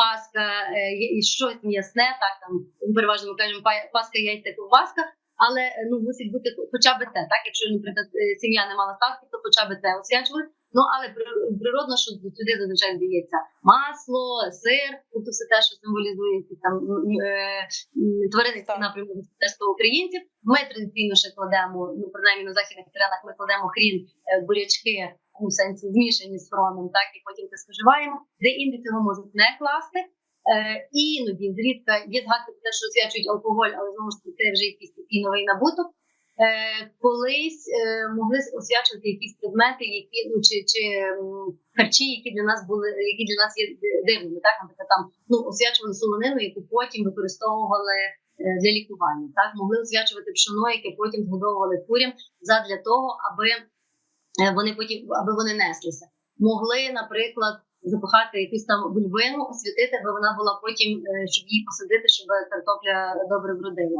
паска, е, і щось м'ясне, так там переважно ми кажемо па- паска, яйця, ковбаска. Але е, ну мусить бути хоча б те, так якщо наприклад е, сім'я не мала статку, то хоча б те освячували. Ну але при- природно, що туди зазвичай здається масло, сир, тобто все те, що символізує там тваринницький напрямок господарства українців. Ми традиційно ще кладемо, ну принаймні на західних теренах ми кладемо хрін, бурячки, ну в сенсі змішані з фроном, так і потім це споживаємо. Де інші цього можуть не класти. Е, іноді зрідка є згадки про те, що освячують алкоголь, але знову ж таки це вже якийсь такий новий набуток. Е, колись е, могли освячувати якісь предмети, які ну чи, чи харчі, які для нас були, які для нас є дивними. Так, наприклад, там ну освячували солонину, яку потім використовували е, для лікування. Так, могли освячувати пшоно, яке потім згодовували курям задля того, аби вони потім аби вони неслися. Могли, наприклад, запихати якусь там бульбину, освітити, аби вона була потім, е, щоб її посадити, щоб картопля добре вродила.